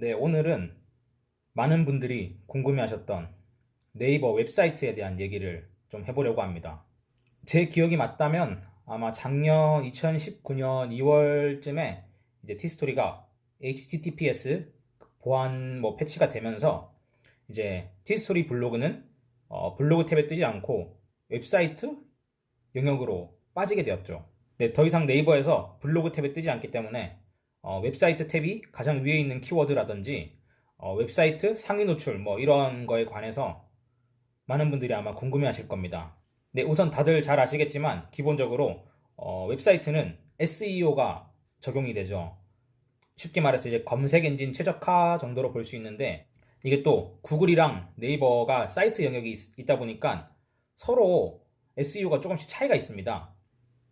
네, 오늘은 많은 분들이 궁금해하셨던 네이버 웹사이트에 대한 얘기를 좀 해보려고 합니다. 제 기억이 맞다면 아마 작년 2019년 2월쯤에 이제 티스토리가 HTTPS 보안 뭐 패치가 되면서 이제 티스토리 블로그는 어, 블로그 탭에 뜨지 않고 웹사이트 영역으로 빠지게 되었죠. 네, 더 이상 네이버에서 블로그 탭에 뜨지 않기 때문에 어, 웹사이트 탭이 가장 위에 있는 키워드라든지 어, 웹사이트 상위 노출 뭐 이런 거에 관해서 많은 분들이 아마 궁금해 하실 겁니다. 네, 우선 다들 잘 아시겠지만 기본적으로 어, 웹사이트는 SEO가 적용이 되죠. 쉽게 말해서 이제 검색 엔진 최적화 정도로 볼 수 있는데 이게 또 구글이랑 네이버가 사이트 영역이 있, 다 보니까 서로 SEO가 조금씩 차이가 있습니다.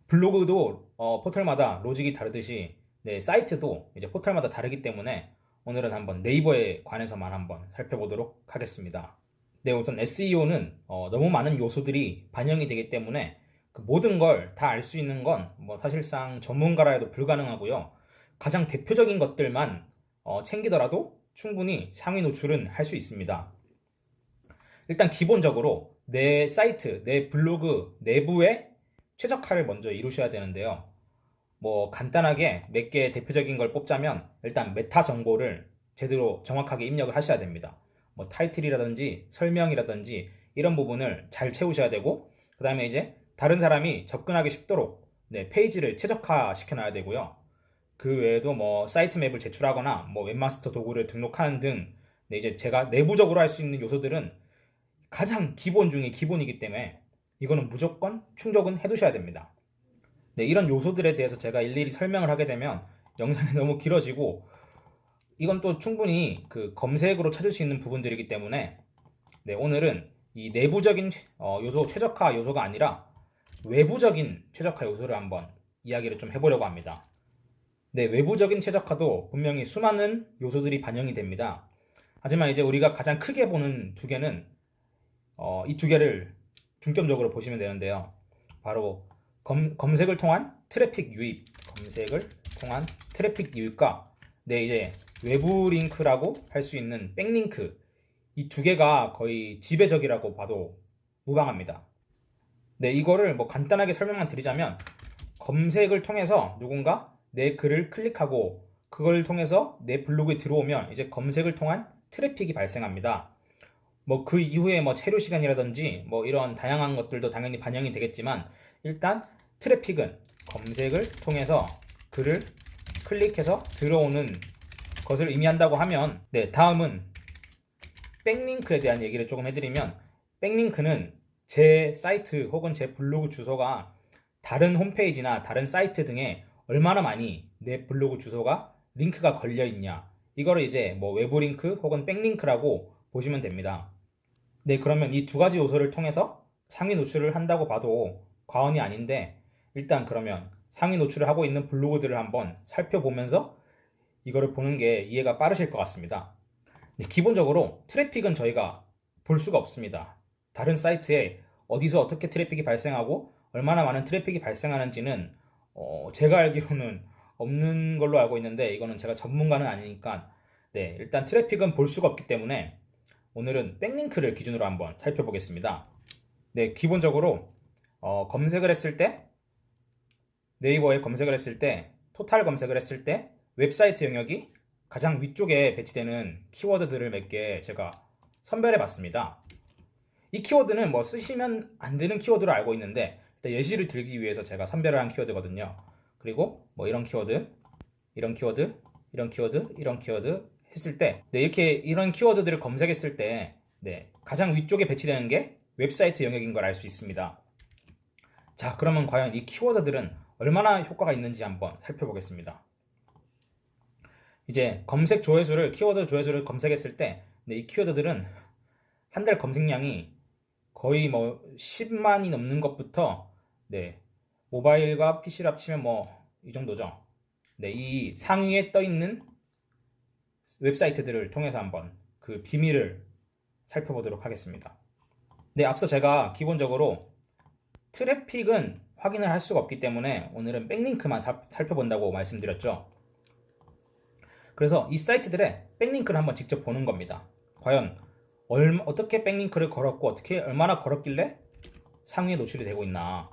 블로그도 어, 포털마다 로직이 다르듯이 네, 사이트도 이제 포털마다 다르기 때문에 오늘은 한번 네이버에 관해서만 한번 살펴보도록 하겠습니다. 네, 우선 SEO는 어, 너무 많은 요소들이 반영이 되기 때문에 그 모든 걸 다 알 수 있는 건 뭐 사실상 전문가라 해도 불가능하고요. 가장 대표적인 것들만 어, 챙기더라도 충분히 상위 노출은 할 수 있습니다. 일단 기본적으로 내 사이트, 내 블로그 내부에 최적화를 먼저 이루셔야 되는데요. 뭐 간단하게 몇 개 대표적인 걸 뽑자면 일단 메타 정보를 제대로 정확하게 입력을 하셔야 됩니다. 뭐 타이틀이라든지 설명이라든지 이런 부분을 잘 채우셔야 되고 그 다음에 이제 다른 사람이 접근하기 쉽도록 네, 페이지를 최적화 시켜놔야 되고요. 그 외에도 뭐 사이트 맵을 제출하거나 뭐 웹마스터 도구를 등록하는 등 네, 이제 제가 내부적으로 할 수 있는 요소들은 가장 기본 중에 기본이기 때문에 이거는 무조건 충족은 해두셔야 됩니다. 네, 이런 요소들에 대해서 제가 일일이 설명을 하게 되면 영상이 너무 길어지고 이건 또 충분히 그 검색으로 찾을 수 있는 부분들이기 때문에 네, 오늘은 이 내부적인 어, 요소 최적화 요소가 아니라 외부적인 최적화 요소를 한번 이야기를 좀 해보려고 합니다. 네, 외부적인 최적화도 분명히 수많은 요소들이 반영이 됩니다. 하지만 이제 우리가 가장 크게 보는 두 개는 어, 이 두 개를 중점적으로 보시면 되는데요. 바로 검, 검색을 통한 트래픽 유입, 검색을 통한 트래픽 유입과 네 이제 외부 링크라고 할 수 있는 백링크 이 두 개가 거의 지배적이라고 봐도 무방합니다. 네 이거를 뭐 간단하게 설명만 드리자면 검색을 통해서 누군가 내 글을 클릭하고 그걸 통해서 내 블로그에 들어오면 이제 검색을 통한 트래픽이 발생합니다. 뭐 그 이후에 뭐 체류 시간이라든지 뭐 이런 다양한 것들도 당연히 반영이 되겠지만 일단 트래픽은 검색을 통해서 글을 클릭해서 들어오는 것을 의미한다고 하면 네 다음은 백링크에 대한 얘기를 조금 해드리면 백링크는 제 사이트 혹은 제 블로그 주소가 다른 홈페이지나 다른 사이트 등에 얼마나 많이 내 블로그 주소가 링크가 걸려 있냐 이거를 이제 뭐 외부 링크 혹은 백링크라고 보시면 됩니다. 네 그러면 이 두 가지 요소를 통해서 상위 노출을 한다고 봐도 과언이 아닌데 일단 그러면 상위 노출을 하고 있는 블로그들을 한번 살펴보면서 이거를 보는 게 이해가 빠르실 것 같습니다. 네, 기본적으로 트래픽은 저희가 볼 수가 없습니다. 다른 사이트에 어디서 어떻게 트래픽이 발생하고 얼마나 많은 트래픽이 발생하는지는 어, 제가 알기로는 없는 걸로 알고 있는데 이거는 제가 전문가는 아니니까 네, 일단 트래픽은 볼 수가 없기 때문에 오늘은 백링크를 기준으로 한번 살펴보겠습니다. 네, 기본적으로 어, 검색을 했을 때 네이버에 검색을 했을 때 토탈 검색을 했을 때 웹사이트 영역이 가장 위쪽에 배치되는 키워드들을 몇 개 제가 선별해 봤습니다. 이 키워드는 뭐 쓰시면 안 되는 키워드로 알고 있는데 예시를 들기 위해서 제가 선별을 한 키워드거든요. 그리고 뭐 이런 키워드, 이런 키워드, 이런 키워드, 이런 키워드 했을 때 네, 이렇게 이런 키워드들을 검색했을 때 네, 가장 위쪽에 배치되는 게 웹사이트 영역인 걸 알 수 있습니다. 자, 그러면 과연 이 키워드들은 얼마나 효과가 있는지 한번 살펴보겠습니다. 이제 검색 조회수를 키워드 조회수를 검색했을 때 이 키워드들은 한 달 검색량이 거의 뭐 10만이 넘는 것부터 네 모바일과 PC를 합치면 뭐 이 정도죠. 네, 이 상위에 떠 있는 웹사이트들을 통해서 한번 그 비밀을 살펴보도록 하겠습니다. 네, 앞서 제가 기본적으로 트래픽은 확인을 할 수가 없기 때문에 오늘은 백링크만 사, 살펴본다고 말씀드렸죠. 그래서 이 사이트들의 백링크를 한번 직접 보는 겁니다. 과연 얼마, 어떻게 백링크를 걸었고 어떻게 얼마나 걸었길래 상위에 노출이 되고 있나.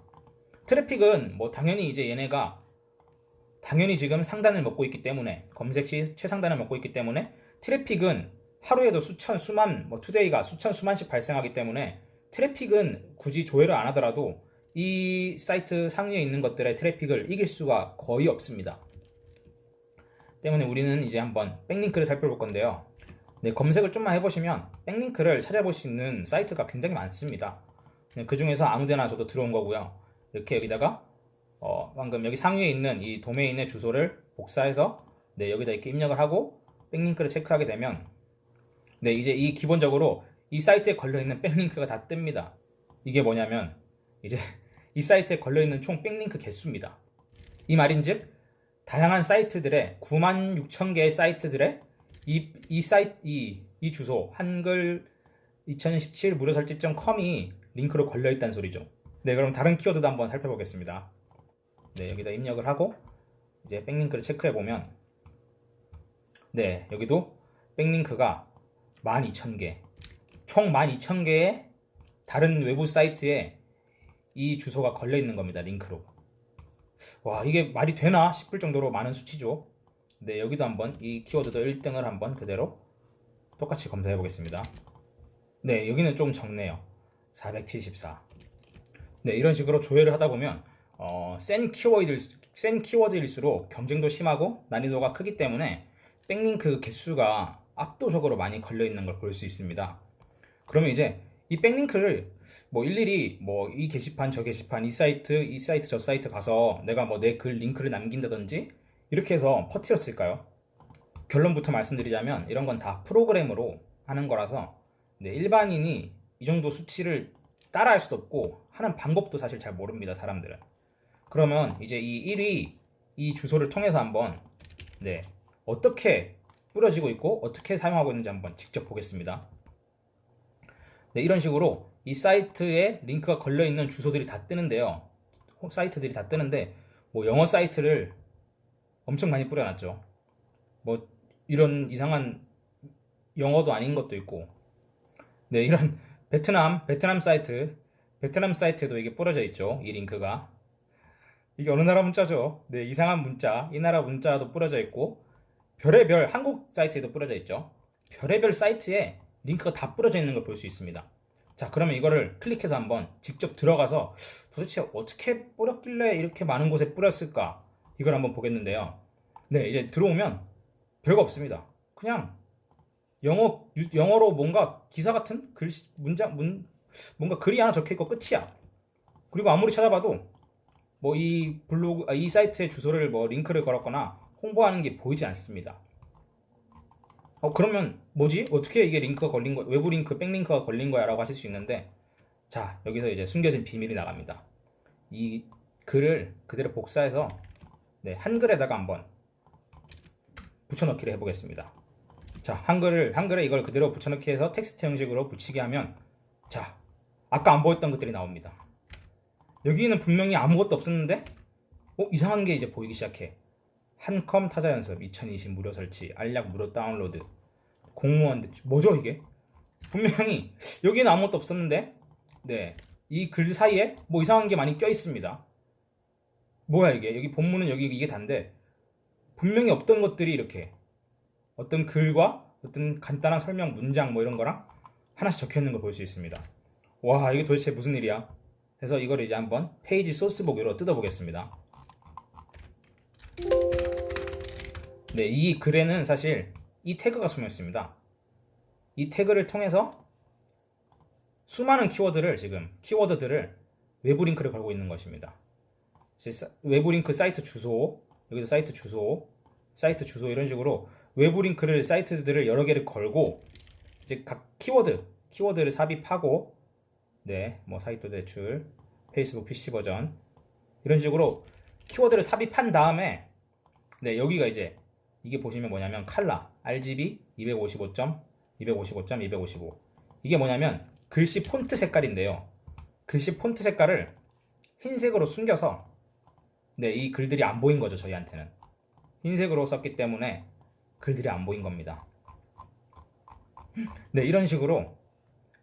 트래픽은 뭐 당연히 이제 얘네가 당연히 지금 상단을 먹고 있기 때문에 검색 시 최상단을 먹고 있기 때문에 트래픽은 하루에도 수천 수만 뭐 투데이가 수천 수만씩 발생하기 때문에 트래픽은 굳이 조회를 안 하더라도 이 사이트 상위에 있는 것들의 트래픽을 이길 수가 거의 없습니다. 때문에 우리는 이제 한번 백링크를 살펴볼 건데요. 네, 검색을 좀만 해보시면 백링크를 찾아볼 수 있는 사이트가 굉장히 많습니다. 네, 그 중에서 아무데나 저도 들어온 거고요. 이렇게 여기다가 어, 방금 여기 상위에 있는 이 도메인의 주소를 복사해서 네, 여기다 이렇게 입력을 하고 백링크를 체크하게 되면 네, 이제 이 기본적으로 이 사이트에 걸려 있는 백링크가 다 뜹니다. 이게 뭐냐면 이제 이 사이트에 걸려 있는 총 백링크 개수입니다. 이 말인즉 다양한 사이트들의 9만 6천 개의 사이트들의 이, 이 사이트 이, 이 주소 한글 2017 무료 설치.com이 링크로 걸려 있다는 소리죠. 네, 그럼 다른 키워드도 한번 살펴보겠습니다. 네, 여기다 입력을 하고 이제 백링크를 체크해 보면 네, 여기도 백링크가 12,000개. 총 12,000개의 다른 외부 사이트에 이 주소가 걸려 있는 겁니다. 링크로. 와, 이게 말이 되나 싶을 정도로 많은 수치죠. 네, 여기도 한번 이 키워드도 1등을 한번 그대로 똑같이 검사해 보겠습니다. 네, 여기는 좀 적네요. 474. 네, 이런 식으로 조회를 하다 보면 어, 센 키워드일, 센 키워드일수록 경쟁도 심하고 난이도가 크기 때문에 백링크 개수가 압도적으로 많이 걸려 있는 걸 볼 수 있습니다. 그러면 이제 이 백링크를 뭐 일일이 뭐 이 게시판 저 게시판 이 사이트 이 사이트 저 사이트 가서 내가 뭐 내 글 링크를 남긴다든지 이렇게 해서 퍼뜨렸을까요? 결론부터 말씀드리자면 이런 건 다 프로그램으로 하는 거라서 네, 일반인이 이 정도 수치를 따라할 수도 없고 하는 방법도 사실 잘 모릅니다 사람들은 그러면 이제 이 1위 이 주소를 통해서 한번 네 어떻게 뿌려지고 있고 어떻게 사용하고 있는지 한번 직접 보겠습니다 네 이런 식으로 이 사이트에 링크가 걸려 있는 주소들이 다 뜨는데요. 사이트들이 다 뜨는데 뭐 영어 사이트를 엄청 많이 뿌려놨죠. 뭐 이런 이상한 영어도 아닌 것도 있고. 네 이런 베트남 베트남 사이트 베트남 사이트에도 이게 뿌려져 있죠 이 링크가. 이게 어느 나라 문자죠? 네 이상한 문자 이 나라 문자도 뿌려져 있고 별의별 한국 사이트에도 뿌려져 있죠. 별의별 사이트에 링크가 다 뿌려져 있는 걸 볼 수 있습니다 자 그러면 이거를 클릭해서 한번 직접 들어가서 도대체 어떻게 뿌렸길래 이렇게 많은 곳에 뿌렸을까 이걸 한번 보겠는데요 네 이제 들어오면 별거 없습니다 그냥 영어 유- 영어로 뭔가 기사 같은 글씨 문장 문 뭔가 글이 하나 적혀 있고 끝이야. 그리고 아무리 찾아봐도 뭐 이 블로그 아, 이 사이트의 주소를 뭐 링크를 걸었거나 홍보하는 게 보이지 않습니다. 어 그러면 뭐지? 어떻게 이게 링크가 걸린 거 외부 링크 백링크가 걸린 거야 라고 하실 수 있는데 자 여기서 이제 숨겨진 비밀이 나갑니다. 이 글을 그대로 복사해서 네 한글에다가 한번 붙여넣기를 해보겠습니다. 자, 한글을 한글에 이걸 그대로 붙여넣기 해서 텍스트 형식으로 붙이게 하면 자, 아까 안 보였던 것들이 나옵니다. 여기는 분명히 아무것도 없었는데 어, 이상한 게 이제 보이기 시작해. 한컴 타자 연습 2020 무료 설치, 알약 무료 다운로드, 공무원 대- 뭐죠 이게? 분명히 여기는 아무것도 없었는데 네, 이 글 사이에 뭐 이상한 게 많이 껴 있습니다. 뭐야 이게? 여기 본문은 여기 이게 단데 분명히 없던 것들이 이렇게 어떤 글과 어떤 간단한 설명 문장 뭐 이런 거랑 하나씩 적혀 있는 걸 볼 수 있습니다. 와, 이게 도대체 무슨 일이야? 그래서 이걸 이제 한번 페이지 소스 보기로 뜯어보겠습니다. 네, 이 글에는 사실 이 태그가 숨어 있습니다. 이 태그를 통해서 수많은 키워드를 지금 키워드들을 외부 링크를 걸고 있는 것입니다. 외부 링크 사이트 주소, 여기도 사이트 주소, 사이트 주소 이런 식으로 외부 링크를 사이트들을 여러 개를 걸고 이제 각 키워드 키워드를 삽입하고 네 뭐 사이트 대출 페이스북 PC 버전 이런 식으로 키워드를 삽입한 다음에 네 여기가 이제 이게 보시면 뭐냐면 칼라 RGB 255점 255점 255 이게 뭐냐면 글씨 폰트 색깔인데요. 글씨 폰트 색깔을 흰색으로 숨겨서 네 이 글들이 안 보인 거죠 저희한테는. 흰색으로 썼기 때문에 글들이 안 보인 겁니다. 네, 이런 식으로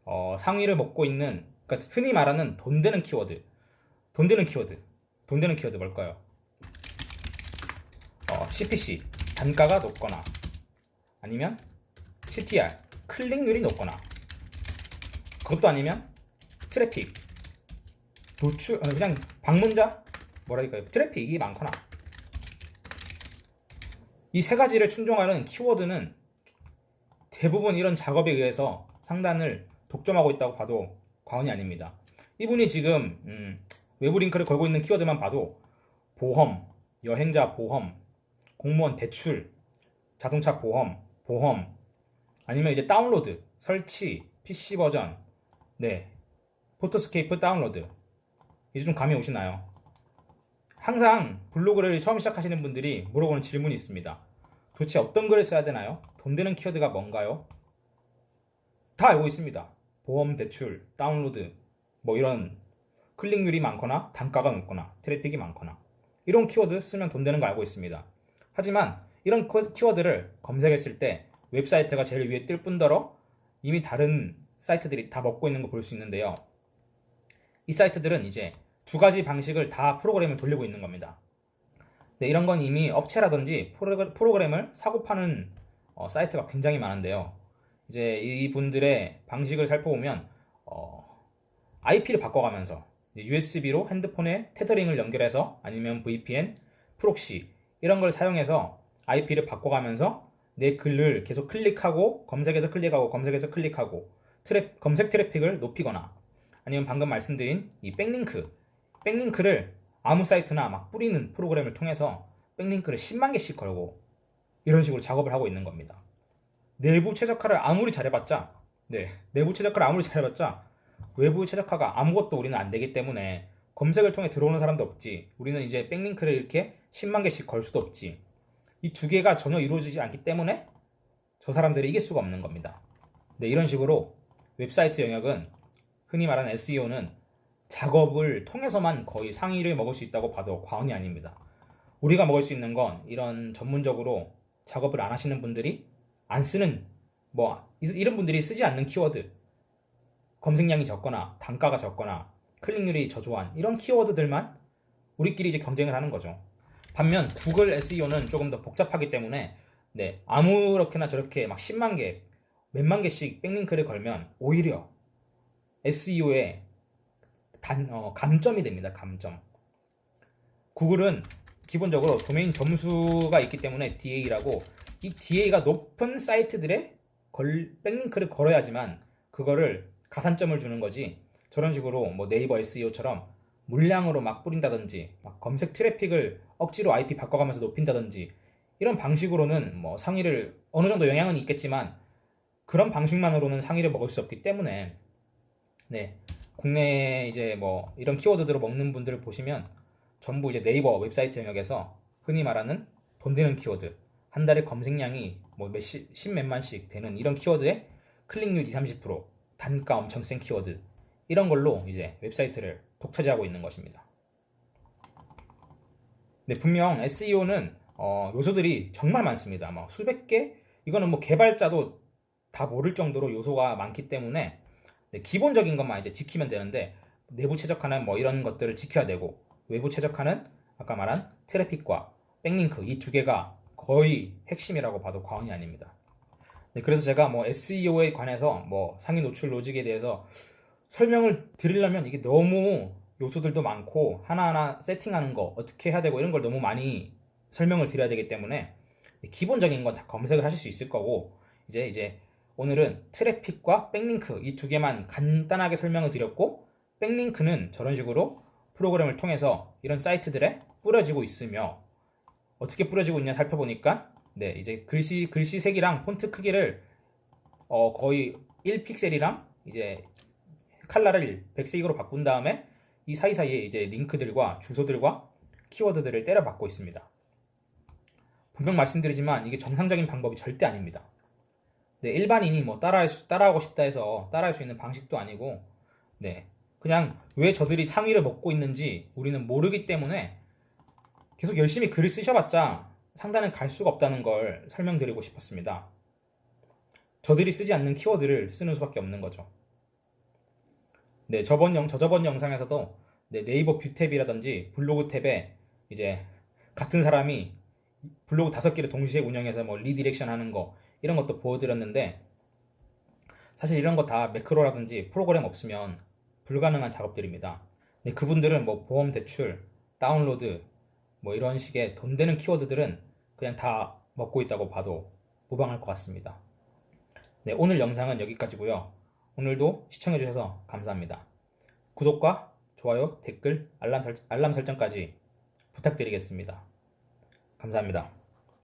어, 상위를 먹고 있는 그러니까 흔히 말하는 돈 되는 키워드, 돈 되는 키워드, 돈 되는 키워드 뭘까요? 어, CPC 단가가 높거나 아니면 CTR 클릭률이 높거나 그것도 아니면 트래픽 노출 어, 그냥 방문자 뭐랄까요 트래픽이 많거나 이 세 가지를 충족하는 키워드는 대부분 이런 작업에 의해서 상단을 독점하고 있다고 봐도 과언이 아닙니다. 이분이 지금 음, 외부 링크를 걸고 있는 키워드만 봐도 보험, 여행자 보험, 공무원 대출, 자동차 보험, 보험, 아니면 이제 다운로드, 설치, PC 버전, 네, 포토스케이프 다운로드. 이제 좀 감이 오시나요? 항상 블로그를 처음 시작하시는 분들이 물어보는 질문이 있습니다. 도대체 어떤 글을 써야 되나요? 돈 되는 키워드가 뭔가요? 다 알고 있습니다. 보험, 대출, 다운로드, 뭐 이런 클릭률이 많거나 단가가 높거나 트래픽이 많거나 이런 키워드 쓰면 돈 되는 거 알고 있습니다. 하지만 이런 코- 키워드를 검색했을 때 웹사이트가 제일 위에 뜰 뿐더러 이미 다른 사이트들이 다 먹고 있는 거 볼 수 있는데요. 이 사이트들은 이제 두 가지 방식을 다 프로그램을 돌리고 있는 겁니다. 네, 이런 건 이미 업체라든지 프로그- 프로그램을 사고 파는 어, 사이트가 굉장히 많은데요. 이제 이분들의 방식을 살펴보면 IP를 바꿔가면서 USB로 핸드폰에 테더링을 연결해서 아니면 VPN, 프록시 이런 걸 사용해서 IP를 바꿔가면서 내 글을 계속 클릭하고 검색해서 클릭하고 검색해서 클릭하고 트랩, 검색 트래픽을 높이거나 아니면 방금 말씀드린 이 백링크 백링크를 아무 사이트나 막 뿌리는 프로그램을 통해서 백링크를 10만 개씩 걸고 이런 식으로 작업을 하고 있는 겁니다. 내부 최적화를 아무리 잘해봤자 네 내부 최적화를 아무리 잘해봤자 외부 최적화가 아무것도 우리는 안 되기 때문에 검색을 통해 들어오는 사람도 없지. 우리는 이제 백링크를 이렇게 10만 개씩 걸 수도 없지. 이 두 개가 전혀 이루어지지 않기 때문에 저 사람들이 이길 수가 없는 겁니다. 네, 이런 식으로 웹사이트 영역은 흔히 말하는 SEO는 작업을 통해서만 거의 상위를 먹을 수 있다고 봐도 과언이 아닙니다. 우리가 먹을 수 있는 건 이런 전문적으로 작업을 안 하시는 분들이 안 쓰는 뭐 이- 이런 분들이 쓰지 않는 키워드 검색량이 적거나 단가가 적거나 클릭률이 저조한 이런 키워드들만 우리끼리 이제 경쟁을 하는 거죠. 반면 구글 SEO는 조금 더 복잡하기 때문에 네, 아무렇게나 저렇게 막 10만 개, 몇만 개씩 백링크를 걸면 오히려 SEO의 단, 어, 감점이 됩니다. 감점. 구글은 기본적으로 도메인 점수가 있기 때문에 DA라고 이 DA가 높은 사이트들의 걸, 백링크를 걸어야지만 그거를 가산점을 주는 거지 저런 식으로 뭐 네이버 SEO처럼 물량으로 막 뿌린다든지 막 검색 트래픽을 억지로 IP 바꿔가면서 높인다든지 이런 방식으로는 뭐 상위를 어느 정도 영향은 있겠지만 그런 방식만으로는 상위를 먹을 수 없기 때문에 네 국내 이제 뭐 이런 키워드들을 먹는 분들을 보시면 전부 이제 네이버 웹사이트 영역에서 흔히 말하는 돈 되는 키워드 한 달에 검색량이 뭐 몇십 십몇만씩 되는 이런 키워드에 클릭률 20, 30% 단가 엄청 센 키워드 이런 걸로 이제 웹사이트를 독차지하고 있는 것입니다. 네, 분명 SEO는 요소들이 정말 많습니다. 막 수백 개 이거는 뭐 개발자도 다 모를 정도로 요소가 많기 때문에 네, 기본적인 것만 이제 지키면 되는데 내부 최적화는 뭐 이런 것들을 지켜야 되고 외부 최적화는 아까 말한 트래픽과 백링크 이 두 개가 거의 핵심이라고 봐도 과언이 아닙니다. 네, 그래서 제가 뭐 SEO에 관해서 뭐 상위 노출 로직에 대해서 설명을 드리려면 이게 너무 요소들도 많고 하나하나 세팅하는 거 어떻게 해야 되고 이런 걸 너무 많이 설명을 드려야 되기 때문에 기본적인 건 다 검색을 하실 수 있을 거고 이제 이제 오늘은 트래픽과 백링크 이 두 개만 간단하게 설명을 드렸고 백링크는 저런 식으로 프로그램을 통해서 이런 사이트들에 뿌려지고 있으며 어떻게 뿌려지고 있냐 살펴보니까 네 이제 글씨 글씨 색이랑 폰트 크기를 어 거의 1픽셀이랑 이제 칼라를 백색으로 바꾼 다음에 이 사이사이에 이제 링크들과 주소들과 키워드들을 때려 받고 있습니다. 분명 말씀드리지만 이게 정상적인 방법이 절대 아닙니다. 네, 일반인이 뭐 따라할 수, 따라하고 싶다 해서 따라할 수 있는 방식도 아니고, 네, 그냥 왜 저들이 상위를 먹고 있는지 우리는 모르기 때문에 계속 열심히 글을 쓰셔봤자 상단을 갈 수가 없다는 걸 설명드리고 싶었습니다. 저들이 쓰지 않는 키워드를 쓰는 수밖에 없는 거죠. 네, 저번 영, 저저번 영상에서도 네, 네이버 뷰 탭이라든지 블로그 탭에 이제 같은 사람이 블로그 다섯 개를 동시에 운영해서 뭐 리디렉션 하는 거 이런 것도 보여드렸는데 사실 이런 거 다 매크로라든지 프로그램 없으면 불가능한 작업들입니다. 근데 그분들은 뭐 보험 대출, 다운로드 뭐 이런 식의 돈 되는 키워드들은 그냥 다 먹고 있다고 봐도 무방할 것 같습니다. 네, 오늘 영상은 여기까지고요. 오늘도 시청해주셔서 감사합니다. 구독과 좋아요, 댓글, 알람, 설, 알람 설정까지 부탁드리겠습니다. 감사합니다.